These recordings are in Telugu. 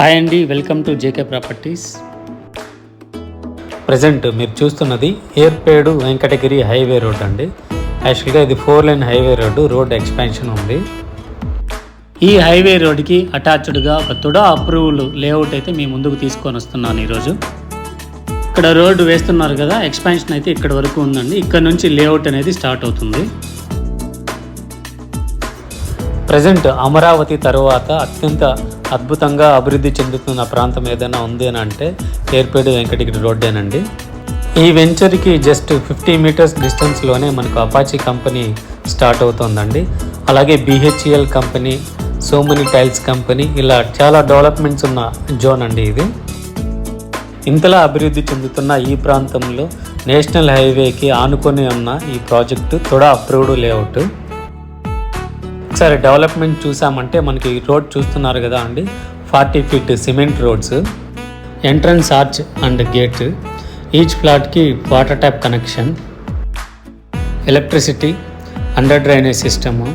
హాయ్ అండి welcome to JK properties present మీరు చూస్తున్నది ఏర్పేడు వెంకటగిరి హైవే రోడ్ అండి. యాక్చువల్గా ఇది four lane highway road road expansion ఉంది. ఈ హైవే రోడ్కి అటాచ్డ్గా ఒక తుడా అప్రూవల్ లేఅవుట్ అయితే మీ ముందుకు తీసుకొని వస్తున్నాను ఈరోజు. ఇక్కడ రోడ్డు వేస్తున్నారు కదా ఎక్స్పాన్షన్ అయితే ఇక్కడ వరకు ఉందండి. ఇక్కడ నుంచి లేఅవుట్ అనేది స్టార్ట్ అవుతుంది. ప్రజెంట్ అమరావతి తరువాత అత్యంత అద్భుతంగా అభివృద్ధి చెందుతున్న ప్రాంతం ఏదైనా ఉంది అని అంటే ఏర్పేడు వెంకటగిరి రోడ్డేనండి ఈ వెంచర్కి జస్ట్ ఫిఫ్టీ మీటర్స్ డిస్టెన్స్లోనే మనకు అపాచీ కంపెనీ స్టార్ట్ అవుతుందండి. అలాగే BHL company Somany tiles company ఇలా చాలా డెవలప్మెంట్స్ ఉన్న జోన్ అండి ఇది. ఇంతలా అభివృద్ధి చెందుతున్న ఈ ప్రాంతంలో నేషనల్ హైవేకి ఆనుకొని ఉన్న ఈ ప్రాజెక్టు తొడ అప్రూవ్డ్ లేఅవుట్. ఒకసారి డెవలప్మెంట్ చూసామంటే మనకి ఈ రోడ్ చూస్తున్నారు కదా అండి. Forty feet cement roads entrance arch and gate each ఫ్లాట్కి water tap connection electricity under drainage system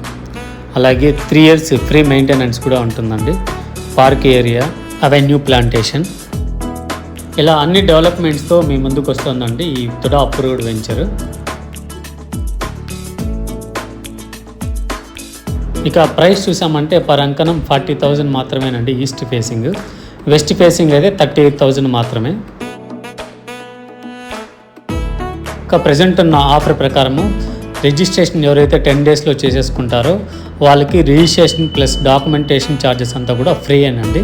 అలాగే త్రీ ఇయర్స్ ఫ్రీ మెయింటెనెన్స్ కూడా ఉంటుందండి. Park area avenue plantation. ఇలా అన్ని డెవలప్మెంట్స్తో మీ ముందుకు వస్తుందండి ఈ తుడా అప్రూవ్డ్ వెంచర్. ఇక ప్రైస్ చూసామంటే పర్ అంకణం ఫార్టీ థౌజండ్ మాత్రమేనండి ఈస్ట్ ఫేసింగ్. వెస్ట్ ఫేసింగ్ అయితే థర్టీ ఎయిట్ థౌజండ్ మాత్రమే. ఇక ప్రజెంట్ ఉన్న ఆఫర్ ప్రకారము రిజిస్ట్రేషన్ ఎవరైతే టెన్ డేస్లో చేసేసుకుంటారో వాళ్ళకి రిజిస్ట్రేషన్ ప్లస్ డాక్యుమెంటేషన్ ఛార్జెస్ అంతా కూడా ఫ్రీ అనండి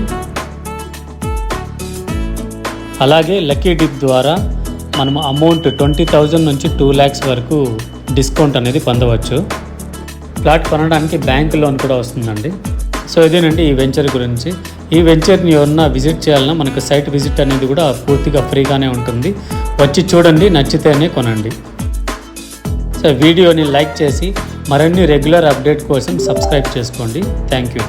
అలాగే లక్కీ డిప్ ద్వారా మనం అమౌంట్ ట్వంటీ థౌజండ్ నుంచి టూ ల్యాక్స్ వరకు డిస్కౌంట్ అనేది పొందవచ్చు. ప్లాట్ కొనడానికి బ్యాంక్ లోన్ కూడా వస్తుందండి. సో ఇదేనండి ఈ వెంచర్ గురించి. ఈ వెంచర్ని ఎవరన్నా విజిట్ చేయాలన్నా మనకు సైట్ విజిట్ అనేది కూడా పూర్తిగా ఫ్రీగానే ఉంటుంది. వచ్చి చూడండి నచ్చితేనే కొనండి. సో వీడియోని లైక్ చేసి మరిన్ని రెగ్యులర్ అప్డేట్ కోసం సబ్స్క్రైబ్ చేసుకోండి. Thank you.